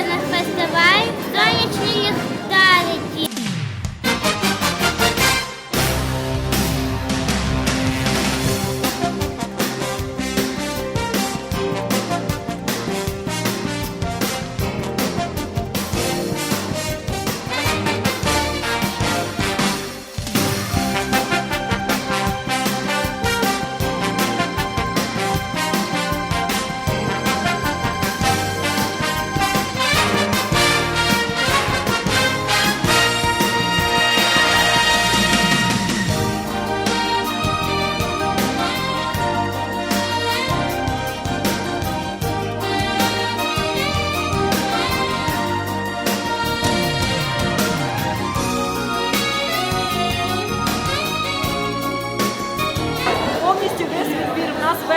أنا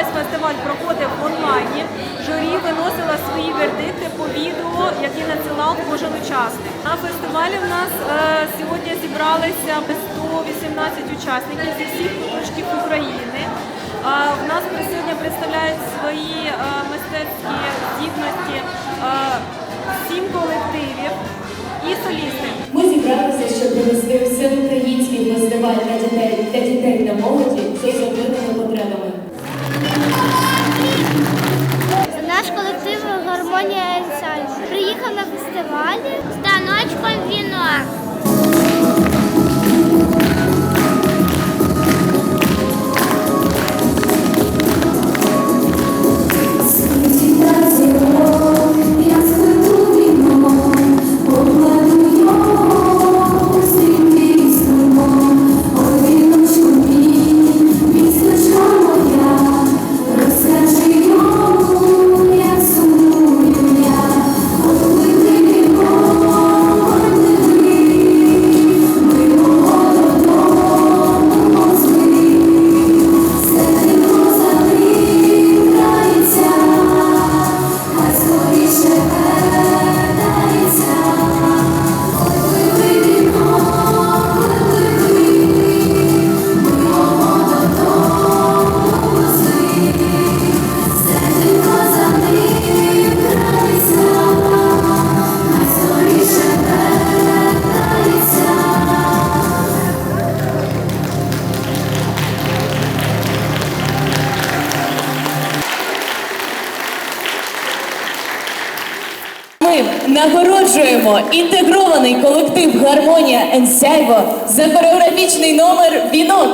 Весь фестиваль проходив онлайн, Журі виносила свої вердикти по відео, які надсилав кожен учасник. На фестивалі в нас е, сьогодні зібралися 118 учасників зі всіх куточків України. Е, в нас сьогодні представляють свої е, мистецькі здібності е, сім колективів і солісти. Ми зібралися, щоб провести всеукраїнський фестиваль для дітей для дітей та молоді. Ми нагороджуємо інтегрований колектив Гармонія Енсяйво за хореографічний номер Вінок.